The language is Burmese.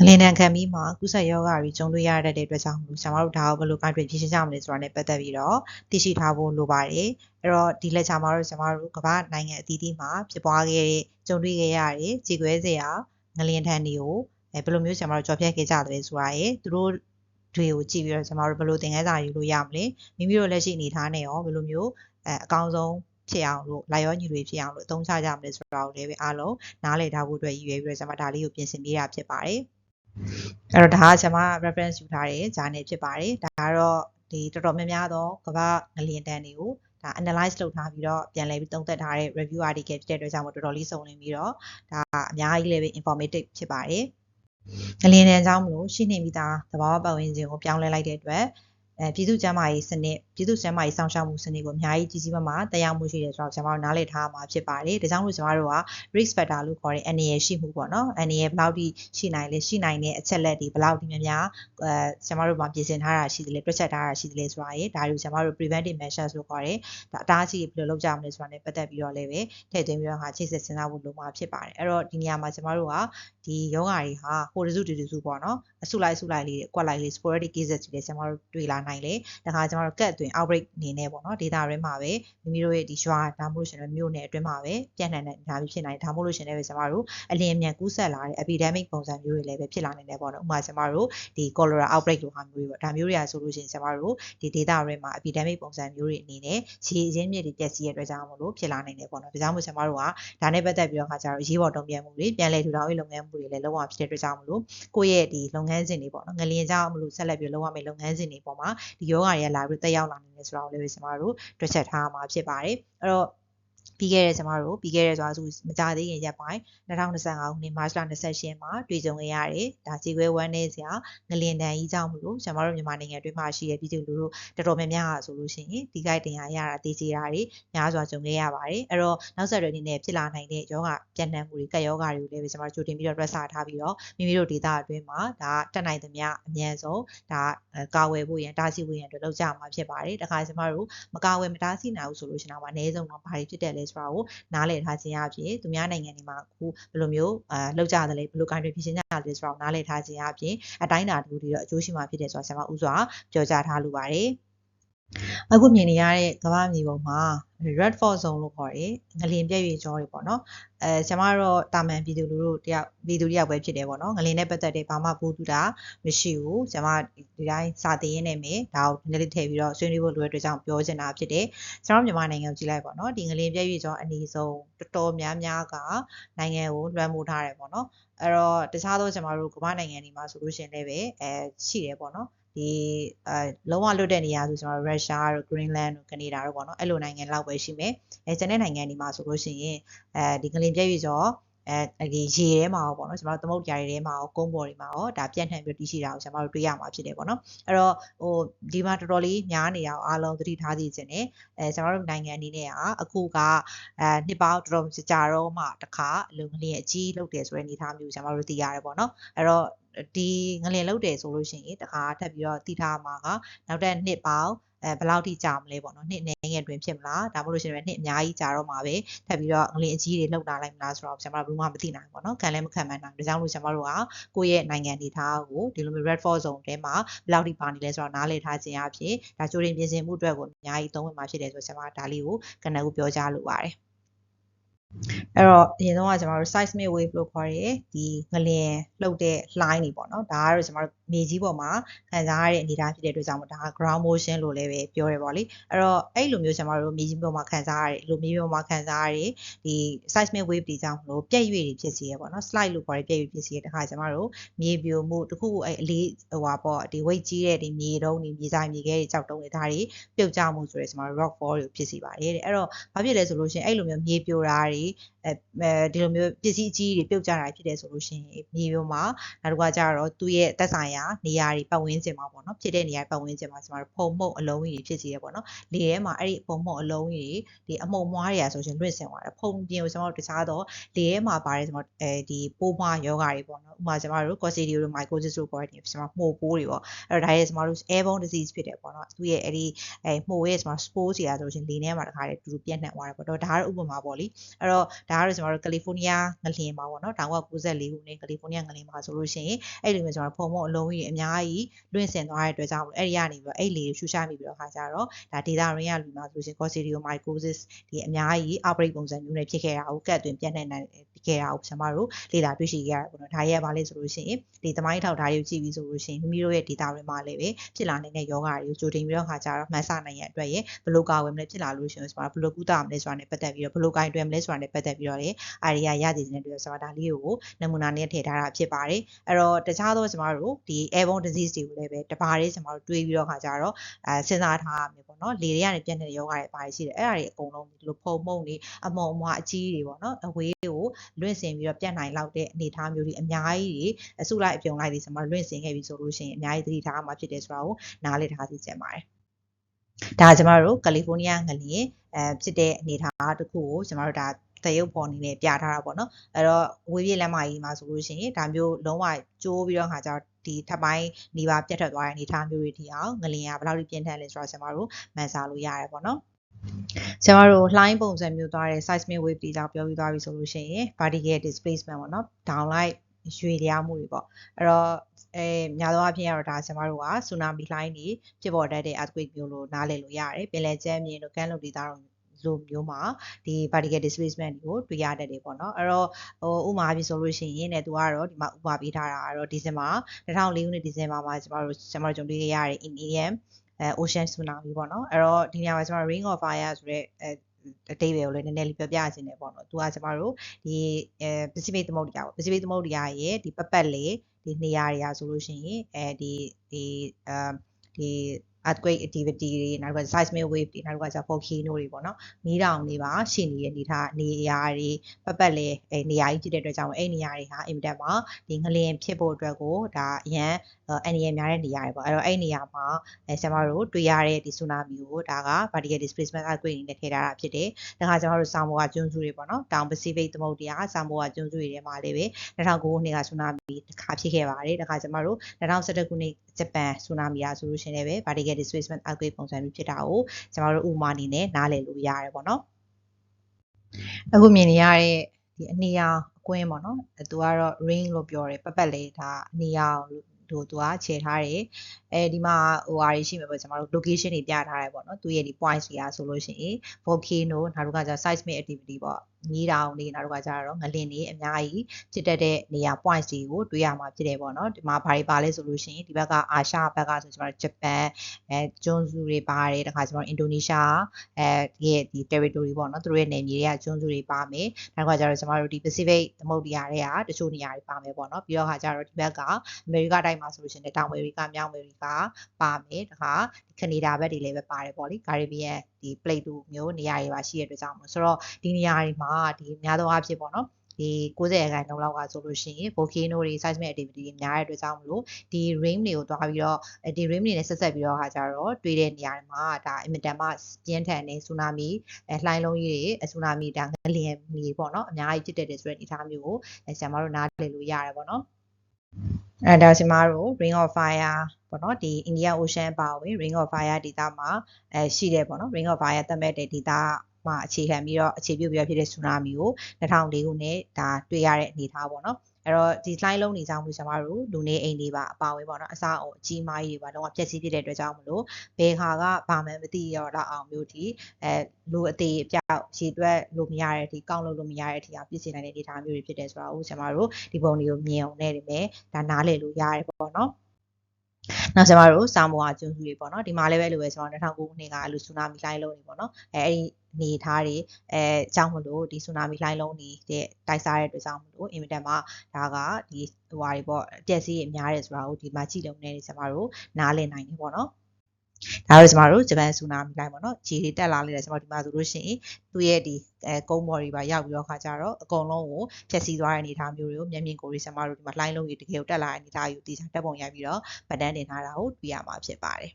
ငလင်တန်ခံပြီးမှကုသယောဂါတွေကျုံတွေ့ရတတ်တဲ့အတွက်ကြောင့်မလို့ဆရာမတို့ဒါကိုဘယ်လိုကိုင်တွယ်ဖြေရှင်းကြမလဲဆိုတာနဲ့ပတ်သက်ပြီးတော့သိရှိထားဖို့လိုပါတယ်အဲ့တော့ဒီလက်ချာမှာတော့ဆရာမတို့ကမ္ဘာနိုင်ငံအသီးသီးမှာဖြစ်ပွားခဲ့တဲ့ကျုံတွေ့ခဲ့ရတဲ့ခြေခွဲစရာငလင်ထန်တွေကိုအဲဘယ်လိုမျိုးဆရာမတို့ကြော်ဖြတ်ခဲ့ကြတယ်ဆိုတာရယ်သူတို့တွေကိုကြည့်ပြီးတော့ကျွန်တော်တို့ဘယ်လိုသင်ခန်းစာယူလို့ရမလဲမိမိတို့လက်ရှိအနေထားနဲ့ရောဘယ်လိုမျိုးအဲအကောင်းဆုံးဖြစ်အောင်လို့လာရောညီတွေဖြစ်အောင်လို့အသုံးချကြမလဲဆိုတာကိုလည်းပဲအားလုံးနားလည်ထားဖို့အတွက်ရည်ရွယ်ပြီးတော့ကျွန်မဒါလေးကိုပြင်ဆင်ပေးတာဖြစ်ပါတယ် အဲ့တော့ဒါကကျွန်မ reference ယူထားတဲ့ journal ဖြစ်ပါတယ်ဒါကတော့ဒီတော်တော်များများသောကမ္ဘာငလျင်တန်းတွေကိုဒါ analyze လုပ်ထားပြီးတော့ပြန်လည်ပြီးသုံးသပ်ထားတဲ့ review article ဖြစ်တဲ့အတွက်ကြောင့်မို့တော်တော်လေးစုံလင်ပြီးတော့ဒါအများကြီးလည်းပဲ informative ဖြစ်ပါတယ်ငလျင်တန်းကြောင့်မလို့ရှိနေပြီးသားသဘာဝပတ်ဝန်းကျင်ကိုပြောင်းလဲလိုက်တဲ့အတွက် အဲပြည်သူ့ကျန်းမာရေးစနစ်ပြည်သူ့ကျန်းမာရေးစောင့်ရှောက်မှုစနစ်ကိုအများကြီးကြီးကြီးမားမားတက်ရောက်မှုရှိတယ်ဆိုတော့ကျွန်တော်တို့နားလည်ထားမှာဖြစ်ပါတယ်။ဒါကြောင့်မို့ကျွန်တော်တို့က risk factor လို့ခေါ်တဲ့ NAL ရှိမှုပေါ့နော်။ NAL ဘယ်လောက်ထိရှိနိုင်လဲရှိနိုင်တဲ့အချက်လက်တွေဘယ်လောက်ထိများများအဲကျွန်တော်တို့မှာပြင်ဆင်ထားတာရှိသလဲတွက်ချက်ထားတာရှိသလဲဆိုတာရေဒါတွေကိုကျွန်တော်တို့ preventive measures လို့ခေါ်တယ်။ဒါအတားအဆီးဘယ်လိုလုပ်ကြမလဲဆိုတာနဲ့ပတ်သက်ပြီးတော့လည်းပဲထည့်သွင်းပြီးတော့ဟာချိတ်ဆက်စဉ်းစားဖို့လိုမှာဖြစ်ပါတယ်။အဲ့တော့ဒီနေရာမှာကျွန်တော်တို့ကဒီယောဂါတွေဟာဟိုတစုတူတူစုပေါ့နော်။အစုလိုက်အစုလိုက်လေးကွက်လိုက်လေး sporadic cases တွေလည်းကျွန်တော်တို့တွေ့လာနိုင်လေ။ဒါခါကျွန်တော်တို့ကတ်အတွင်း outbreak အနေနဲ့ပေါ့နော် data တွေမှာပဲမိမိတို့ရဲ့ဒီရွာဒါမှမဟုတ်ရှင်မြို့နယ်အတွင်းမှာပဲပြန့်နှံ့တဲ့ဒါမျိုးဖြစ်နိုင်ဒါမှမဟုတ်ရှင်လည်းပဲကျွန်တော်တို့အလင်းအမြန်ကူးစက်လာတဲ့ epidemic ပုံစံမျိုးတွေလည်းပဲဖြစ်လာနိုင်တယ်ပေါ့နော်ဥပမာကျွန်တော်တို့ဒီ cholera outbreak လိုဟာမျိုးတွေပေါ့ဒါမျိုးတွေကဆိုလို့ရှိရင်ကျွန်တော်တို့ဒီ data တွေမှာ epidemic ပုံစံမျိုးတွေအနေနဲ့ခြေရင်းမြစ်တွေပြည့်စည်ရတဲ့အတွက်ကြောင့်မလို့ဖြစ်လာနိုင်တယ်ပေါ့နော်ဒါကြောင့်မို့ကျွန်တော်တို့ကဒါနဲ့ပတ်သက်ပြီးတော့ခါကျတော့ရေးပေါ်တုံ့ပြန်မှုတွေပြန်လည်ထူထောင်ရေးလုပ်ငန်းမှုတွေလည်းလုံးဝဖြစ်တဲ့အတွက်ကြောင့်မလို့ကိုယ့်ရဲ့ဒီလုပ်ငန်းစဉ်တွေပေါ့နော်ငလျင်ကြောင့်မလို့ဆက်လက်ပြီးလုပ်ရမယ့်လုပ်ငန်းစဉ်တွေပေါ်မှာဒီယောဂါတွေကလာပြီးတက်ရောက်လာနိုင်တယ်ဆိုတာကိုလည်းကျွန်တော်တို့တွက်ချက်ထားမှာဖြစ်ပါတယ်အဲ့တော့ ပြီးခဲ့တဲ့ကျမတို့ပြီးခဲ့တဲ့ဆိုတာဆိုမကြသေးခင်ရက်ပိုင်း2025ခုနှစ်မတ်လ28မှာတွေ့ကြုံခဲ့ရတယ်။ဒါကြေခွဲဝမ်းနေစရာငလင်တန်ကြီးကြောင့်မလို့ကျမတို့မြန်မာနိုင်ငံအတွင်းမှာရှိတဲ့ပြည်သူလူထုတော်တော်များများဟာဆိုလို့ရှိရင်ဒီကိုက်တင်ရရတာတည်ကြတာတွေများစွာကြုံခဲ့ရပါတယ်။အဲ့တော့နောက်ဆက်တွဲအနေနဲ့ဖြစ်လာနိုင်တဲ့ယောဂပြန့်နှံ့မှုတွေကယောဂတွေကိုလည်းကျမတို့ကြိုတင်ပြီးတော့တွက်ဆထားပြီးတော့မိမိတို့ဒေသအတွင်းမှာဒါတက်နိုင်သမျှအမြန်ဆုံးဒါကာဝယ်ဖို့ရန်တားဆီးဖို့ရန်အတွက်လုပ်ကြမှာဖြစ်ပါတယ်။တခါကျမတို့မကာဝယ်မတားဆီးနိုင်ဘူးဆိုလို့ရှိရင်တော့အနည်းဆုံးတော့ဘာတွေဖြစ်တယ်လဲဆိုတာကိုနားလည်ထားခြင်းအပြင်သူများနိုင်ငံတွေမှာအခုဘယ်လိုမျိုးအာလောက်ကြတယ်လဲဘယ်လိုကိုင်တွယ်ဖြေရှင်းကြတယ်ဆိုတာကိုနားလည်ထားခြင်းအပြင်အတိုင်းအတာတူတွေတော့အကျိုးရှိမှာဖြစ်တယ်ဆိုတာဆရာမဥစွာပြောကြားထားလိုပါတယ် အခုမြင်နေရတဲ့ကမ္ဘာမြေပုံမှာ red fort zone လို့ခေါ်တယ်ငလင်ပြည့်ရွေကြောတွေပေါ့နော်အဲကျွန်မတို့တာမန်ပြည်သူလူထုတယောက်ပြည်သူတယောက်ပဲဖြစ်တယ်ပေါ့နော်ငလင်နဲ့ပတ်သက်တဲ့ဘာမှဘူးတူတာမရှိဘူးကျွန်မဒီတိုင်းစာသင်ရင်းနဲ့မယ်ဒါကိုနည်းနည်းထည့်ပြီးတော့ဆွေးနွေးဖို့လိုတဲ့အတွက်ကြောင့်ပြောချင်တာဖြစ်တယ်ကျွန်တော်မြန်မာနိုင်ငံကိုကြည့်လိုက်ပေါ့နော်ဒီငလင်ပြည့်ရွေကြောအနည်းဆုံးတော်တော်များများကနိုင်ငံကိုလွှမ်းမိုးထားတယ်ပေါ့နော်အဲ့တော့တခြားသောကျွန်တော်တို့ကမ္ဘာနိုင်ငံတွေမှာဆိုလို့ရှိရင်လည်းပဲအဲရှိတယ်ပေါ့နော် ဒီအဲလုံးဝလွတ်တဲ့နေရာဆိုကျွန်တော်ရုရှားတို့ Greenland တို့ကနေဒါတို့ပေါ့နော်အဲ့လိုနိုင်ငံလောက်ပဲရှိမယ်အဲကျန်တဲ့နိုင်ငံတွေမှာဆိုလို့ရှိရင်အဲဒီငလင်ပြည့်ရွေ့ကျော် အဲဒီရေထဲမှာပေါ့နော်ကျွန်တော်တို့သမုတ်ပြားတွေထဲမှာရောကုန်းပေါ်တွေမှာရောဒါပြန့်နှံ့ပြီးတည်ရှိတာကိုကျွန်တော်တို့တွေ့ရမှာဖြစ်တယ်ပေါ့နော်အဲ့တော့ဟိုဒီမှာတော်တော်လေးများနေတာကိုအားလုံးသတိထားသိခြင်းနဲ့အဲကျွန်တော်တို့နိုင်ငံအနေနဲ့ကအခုကအဲနှစ်ပေါင်းတော်တော်ကြာတော့မှတခါလုံငလျင်အကြီးလုပ်တယ်ဆိုတဲ့အနေအထားမျိုးကျွန်တော်တို့သိရတယ်ပေါ့နော်အဲ့တော့ဒီငလျင်လောက်တယ်ဆိုလို့ရှိရင်တခါထပ်ပြီးတော့တိထားမှာကနောက်တဲ့နှစ်ပေါင်း အဲဘယ်လောက်ထိကြာမလဲပေါ့နော်နှစ်နေငယ်တွင်ဖြစ်မလားဒါမှမဟုတ်လို့ရှိရင်နှစ်အများကြီးကြာတော့မှာပဲထပ်ပြီးတော့ငလင်အကြီးတွေလှုပ်လာလိုက်မလားဆိုတော့ကျွန်တော်တို့ဘယ်မှမသိနိုင်ဘူးပေါ့နော်ခံလည်းမခံမှန်းနိုင်ဒါကြောင့်လို့ကျွန်တော်တို့ကကိုယ့်ရဲ့နိုင်ငံဒေသကိုဒီလိုမျိုး red fort zone ထဲမှာဘယ်လောက်ထိပါနေလဲဆိုတော့နားလည်ထားခြင်းအဖြစ်ဒါကြိုတင်ပြင်ဆင်မှုအတွက်ကိုအများကြီးသုံးဝင်မှာဖြစ်တယ်ဆိုတော့ကျွန်တော်ဒါလေးကိုကနဦးပြောကြားလိုပါတယ် အဲ့တော့အရင်ဆုံးကကျွန်တော်တို့ seismic wave လို့ခေါ်ရဲဒီငလျင်လှုပ်တဲ့ line တွေပေါ့နော်ဒါကတော့ကျွန်တော်တို့မြေကြီးပေါ်မှာခံစားရတဲ့အနေအထားဖြစ်တဲ့အတွက်ကြောင့်မို့ဒါက ground motion လို့လည်းပဲပြောရပါလိမ့်အဲ့တော့အဲ့လိုမျိုးကျွန်တော်တို့မြေကြီးပေါ်မှာခံစားရတဲ့လိုမြေကြီးပေါ်မှာခံစားရတဲ့ဒီ seismic wave တွေကြောင့်မလို့ပြက်ရွေ့တွေဖြစ်စေရပေါ့နော် slide လို့ခေါ်တဲ့ပြက်ရွေ့ဖြစ်စေရတခါကျွန်တော်တို့မြေပြိုမှုတခုခုအဲ့အလေးဟိုပါပေါ့ဒီ weight ကြီးတဲ့ဒီမြေတုံးတွေမြေဆိုင်မြေခဲတွေကြောက်တုံးတွေဒါတွေပြုတ်ကျမှုဆိုရဲကျွန်တော်တို့ rock fall တွေဖြစ်စေပါတယ်တဲ့အဲ့တော့ဘာဖြစ်လဲဆိုလို့ရှိရင်အဲ့လိုမျိုးမြေပြိုတာတွေအဲဒီလိုမျိုးပစ္စည်းအကြီးတွေပြုတ်ကျတာဖြစ်တယ်ဆိုလို့ရှိရင်မြေပေါ်မှာနောက်တစ်ခါကျတော့သူ့ရဲ့သက်ဆိုင်ရာနေရာတွေပတ်ဝန်းကျင်မှာပေါ့နော်ဖြစ်တဲ့နေရာပတ်ဝန်းကျင်မှာကျွန်တော်တို့ဖုံမှုတ်အလုံးကြီးတွေဖြစ်စီရပေါ့နော်လေထဲမှာအဲ့ဒီဖုံမှုတ်အလုံးကြီးတွေဒီအမှုံမွားတွေကဆိုရှင်လွင့်ဆင်သွားတယ်ဖုံပြင်ကိုကျွန်တော်တို့တခြားတော့လေထဲမှာပါတယ်ကျွန်တော်အဲဒီပိုးမွားယောဂါတွေပေါ့နော်ဥပမာကျွန်တော်တို့ Coccidio တို့ Mycosis တို့ခေါ်တဲ့ကျွန်တော်မှုပိုးတွေပေါ့အဲ့တော့ဒါရဲ့ကျွန်တော်တို့ airborne disease ဖြစ်တယ်ပေါ့နော်သူရဲ့အဲ့ဒီအဲမှုရဲ့ကျွန်တော် spores တွေอ่ะဆိုရှင်လေထဲမှာတခါတည်းတူတူပြန့်နှံ့သွားတယ်ပေါ့တော့ဒါကတော့ဥပမာပေါ့လीအဲ့တော့တော့ဒါကတော့ကျွန်တော်တို့ကယ်လီဖိုးနီးယားငလျင်မှာပေါ့နော်1994ခုနှစ်ကယ်လီဖိုးနီးယားငလျင်မှာဆိုလို့ရှိရင်အဲ့လိုမျိုးကျွန်တော်ဖုံမုံအလုံးကြီးအများကြီးလွင့်စင်သွားတဲ့အတွက်ကြောင့်အဲ့ဒီကနေပြီးတော့အဲ့လေကိုရှူရှာမိပြီးတော့ခါကြတော့ဒါဒေတာရင်းရလူမှာဆိုလို့ရှိရင် Coccidioidomycosis ဒီအများကြီး outbreak ပုံစံမျိုးနဲ့ဖြစ်ခဲ့တာကိုကတ်အတွင်းပြန့်နှံ့နိုင်ခဲ့တာကိုကျွန်မတို့လေ့လာတွေ့ရှိခဲ့ရတယ်ပေါ့နော်ဒါရဲ့ဘာလဲဆိုလို့ရှိရင်ဒီသမိုင်းထောက်ထားတွေကိုကြည့်ပြီးဆိုလို့ရှိရင်မိမိတို့ရဲ့ဒေတာရင်းမှာလည်းပဲဖြစ်လာနိုင်တဲ့ယောဂတွေကိုကြိုတင်ပြီးတော့ခါကြတော့မှတ်ဆနိုင်ရတဲ့အတွက်ရဲ့ဘလို့ကာဝယ်မလဲဖြစ်လာလို့ရှိရင်ကျွန်တော်ဘလို့ကုသမလဲဆိုတာနဲ့ပတ်သက်ပြီးတော့ဘလို့ကိုင်တွယ်မလဲဆိုတာနဲ့ပတ်သက်ပြီးတော့လေအာရီယာရသည်တဲ့တွေ့ဆိုတာဒါလေးကိုနမူနာနဲ့ထည့်ထားတာဖြစ်ပါတယ်အဲ့တော့တခြားသောကျွန်တော်တို့ဒီ airborne disease တွေကိုလည်းပဲတပါးလေးကျွန်တော်တို့တွေးပြီးတော့ခါကြတော့အဲစဉ်းစားထားရမယ်ပေါ့နော်လေတွေကနေပြတ်နေတဲ့ယောဂတွေပါရှိတယ်အဲ့ဒါတွေအကုန်လုံးဒီလိုဖုံမှုန့်တွေအမုံအမွားအကြီးတွေပေါ့နော်အဝေးကိုလွင့်စင်ပြီးတော့ပြတ်နိုင်လောက်တဲ့အနေအထားမျိုးတွေအများကြီးတွေအစုလိုက်အပြုံလိုက်တွေကျွန်တော်လွင့်စင်ခဲ့ပြီဆိုလို့ရှိရင်အများကြီးသတိထားမှာဖြစ်တယ်ဆိုတာကိုနားလည်ထားသိချင်ပါတယ် ဒါကျမတို့ကယ်လီဖိုးနီးယားငလျင်အဲဖြစ်တဲ့အနေအထားတစ်ခုကိုကျမတို့ဒါတရုပ်ပေါ်အနေနဲ့ပြထားတာပေါ့နော်အဲ့တော့ဝေးပြေးလမ်းမကြီးမှာဆိုလို့ရှိရင်ဒါမျိုးလုံးဝကျိုးပြီးတော့ခါကျတော့ဒီထပ်ပိုင်းနေပါပြတ်ထွက်သွားတဲ့အနေအထားမျိုးတွေထိအောင်ငလျင်ကဘယ်လောက်ထိပြင်းထန်လဲဆိုတော့ကျွန်တော်တို့မှန်စားလို့ရတယ်ပေါ့နော်ကျွန်တော်တို့လှိုင်းပုံစံမျိုးသွားတဲ့ seismic wave တွေကြောင့်ပြောပြီးသွားပြီဆိုလို့ရှိရင် vertical displacement ပေါ့နော် downlight ရွေလျားမှုတွေပေါ့အဲ့တော့ အဲများသောအားဖြင့်ကတော့ဒါကျွန်တော်တို့ကဆူနာမီလှိုင်းတွေဖြစ်ပေါ်တတ်တဲ့ earthquake မျိုးလို့နားလည်လို့ရတယ်ပင်လယ်ကျမ်းမြေတို့ကမ်းလွန်ဒေသတို့လိုမျိုးမှာဒီ vertical displacement ကိုတွေ့ရတတ်တယ်ပေါ့နော်အဲ့တော့ဟိုဥမာအဖြစ်ဆိုလို့ရှိရင်ねသူကတော့ဒီမှာဥပမာပေးထားတာကတော့ဒီဇင်ဘာ2004ခုနှစ်ဒီဇင်ဘာမှာကျွန်တော်တို့ကျွန်တော်တို့ကြုံတွေ့ခဲ့ရတဲ့ Indian အဲ ocean tsunami ပေါ့နော်အဲ့တော့ဒီနေရာမှာကျွန်တော် ring of fire ဆိုတဲ့အဲ အတိတ်ပဲကိုလည်းနည်းနည်းလေးပြောပြချင်တယ်ပေါ့နော်။သူကကျမတို့ဒီအဲပစိဖိတ်သမုဒ္ဒရာပေါ့ပစိဖိတ်သမုဒ္ဒရာရဲ့ဒီပပတ်လေဒီနေရာတွေကဆိုလို့ရှိရင်အဲဒီဒီအာဒီ earthquake activity တွေနောက်က seismic wave တွေနောက်ကကျ volcano တွေပေါ့နော်မီးတောင်တွေပါရှိနေတဲ့နေထားနေရာတွေပတ်ပတ်လဲအဲနေရာကြီးဖြစ်တဲ့အတွက်ကြောင့်အဲ့နေရာတွေဟာအင်မတန်မှဒီငလျင်ဖြစ်ဖို့အတွက်ကိုဒါအရန်အန္တရာယ်များတဲ့နေရာတွေပေါ့အဲ့တော့အဲ့နေရာမှာအဲကျွန်တော်တို့တွေ့ရတဲ့ဒီ tsunami ကိုဒါက vertical displacement earthquake အနေနဲ့ထည့်ထားတာဖြစ်တယ်ဒါကကျွန်တော်တို့ဆောင်းဘောကကျွန်းစုတွေပေါ့နော်တောင် Pacific သမုဒ္ဒရာဆောင်းဘောကကျွန်းစုတွေထဲမှာလည်းပဲ2009ခုနှစ်က tsunami တစ်ခါဖြစ်ခဲ့ပါတယ်ဒါကကျွန်တော်တို့2011ခုနှစ်ဂျပန် tsunami ရာဆိုလို့ရှိရင်လည်း vertical displacement earthquake ပုံစံမျိုးဖြစ်တာကိုကျွန်တော်တို့ဥပမာအနေနဲ့နားလည်လို့ရတယ်ပေါ့နော်အခုမြင်နေရတဲ့ဒီအနီရောင်အကွင်းပေါ့နော်သူကတော့ ring လို့ပြောတယ်ပတ်ပတ်လေးဒါအနီရောင်တို့သူကခြေထားတယ်အဲဒီမှာဟိုဟာတွေရှိမှာပေါ့ကျွန်တော်တို့ location တွေပြထားတယ်ပေါ့နော်သူရဲ့ဒီ points တွေကဆိုလို့ရှိရင် volcano နောက်တစ်ခါကျ seismic activity ပေါ့ မီးတောင်တွေနောက်တစ်ခါကျတော့ငလင်တွေအများကြီးဖြစ်တတ်တဲ့နေရာ points တွေကိုတွေ့ရမှာဖြစ်တယ်ပေါ့နော်ဒီမှာဘာတွေပါလဲဆိုလို့ရှိရင်ဒီဘက်ကအာရှဘက်ကဆိုကျွန်တော်ဂျပန်အဲကျွန်းစုတွေပါတယ်တခါကျွန်တော်အင်ဒိုနီးရှားအဲဒီရဲ့ဒီ territory ပေါ့နော်သူတို့ရဲ့နယ်မြေတွေကကျွန်းစုတွေပါမယ်နောက်တစ်ခါကျတော့ကျွန်တော်တို့ဒီ Pacific သမုဒ္ဒရာတွေကတချို့နေရာတွေပါမယ်ပေါ့နော်ပြီးတော့ခါကျတော့ဒီဘက်ကအမေရိကတိုင်းမှာဆိုလို့ရှိရင်တောင်အမေရိကမြောက်အမေရိကပါမယ်တခါကနေဒါဘက်တွေလည်းပဲပါတယ်ပေါ့လေ Caribbean ဒီ plate တို့မျိုးနေရာတွေပါရှိရတဲ့အတွက်ကြောင့်မို့ဆိုတော့ဒီနေရာတွေမှာဒီများသောအားဖြင့်ပေါ့နော်ဒီ90ရာခိုင်နှုန်းလောက်ကဆိုလို့ရှိရင် volcano တွေ seismic activity တွေများတဲ့အတွက်ကြောင့်မလို့ဒီ rim တွေကိုတွားပြီးတော့ဒီ rim တွေနဲ့ဆက်ဆက်ပြီးတော့ဟာကြတော့တွေ့တဲ့နေရာတွေမှာဒါအင်မတန်မှပြင်းထန်တဲ့ tsunami အဲလှိုင်းလုံးကြီးတွေ tsunami ဒါငလျင်မြေပေါ့နော်အများကြီးဖြစ်တဲ့ဆိုတဲ့အနေအထားမျိုးကိုဆရာမတို့နားလည်လို့ရတယ်ပေါ့နော် အဲဒါစီမာတို့ ring of fire ပေါ့နော်ဒီ Indian Ocean ပါဝင် ring of fire ဒေသမှာအဲရှိတယ်ပေါ့နော် ring of fire သတ်မှတ်တဲ့ဒေသ မှာအခြေခံပြီးတော့အခြေပြုပြီးတော့ဖြစ်တဲ့ tsunami ကို2004ခုနှစ်ဒါတွေ့ရတဲ့အနေအထားပေါ့နော်အဲ့တော့ဒီ slide လုံးနေကြောင်းလို့ကျွန်တော်တို့လူနေအိမ်တွေပါအပါဝင်ပေါ့နော်အစားအုံအကြီးမားကြီးတွေပါတော့ပျက်စီးဖြစ်တဲ့အတွက်ကြောင့်မလို့ဘယ်ခါကဘာမှမသိရတော့အောင်မျိုးဒီအဲလူအသေးအပြောက်ရေတွက်လို့မရတဲ့အထိကောက်လို့လို့မရတဲ့အထိအပြည့်စင်နိုင်တဲ့ data မျိုးတွေဖြစ်တယ်ဆိုတော့ကျွန်တော်တို့ဒီပုံတွေကိုမြင်အောင်နဲ့နေမယ်ဒါနားလည်လို့ရတယ်ပေါ့နော် နောက်ကျွန်တော်တို့စာမောအကျွန်းစုတွေပေါ့နော်ဒီမှာလည်းပဲလိုပဲကျွန်တော်2009ခုနှစ်ကအဲ့လိုဆူနာမီလှိုင်းလုံးတွေပေါ့နော်အဲအဲ့ဒီနေထားတွေအဲကြောင့်မလို့ဒီဆူနာမီလှိုင်းလုံးနေတဲ့တိုက်စားတဲ့အတွက်ကြောင့်မလို့အင်မတန်မှဒါကဒီဟိုဟာတွေပေါ့ပျက်စီးရများတယ်ဆိုတာကိုဒီမှာကြည့်လုံးနေနေကျွန်တော်တို့နားလည်နိုင်တယ်ပေါ့နော် ဒါတော့ကျမတို့ဂျပန်ဆူနာမီလိုက်ပေါ့နော်ဂျီတွေတက်လာလိုက်တယ်ကျမတို့ဒီမှာဆိုလို့ရှိရင်သူ့ရဲ့ဒီအဲကုန်းမော်တွေပါရောက်ပြီးတော့ခါကြတော့အကုန်လုံးကိုဖြည့်ဆည်းသွားတဲ့အနေအထားမျိုးတွေကိုမျက်မြင်ကိုယ်တွေကျမတို့ဒီမှာလှိုင်းလုံးကြီးတကယ်ကိုတက်လာတဲ့အနေအထားယူတည်ချတက်ပုံရပြီးတော့ဗတ်တန်းတင်ထားတာကိုတွေ့ရမှာဖြစ်ပါတယ်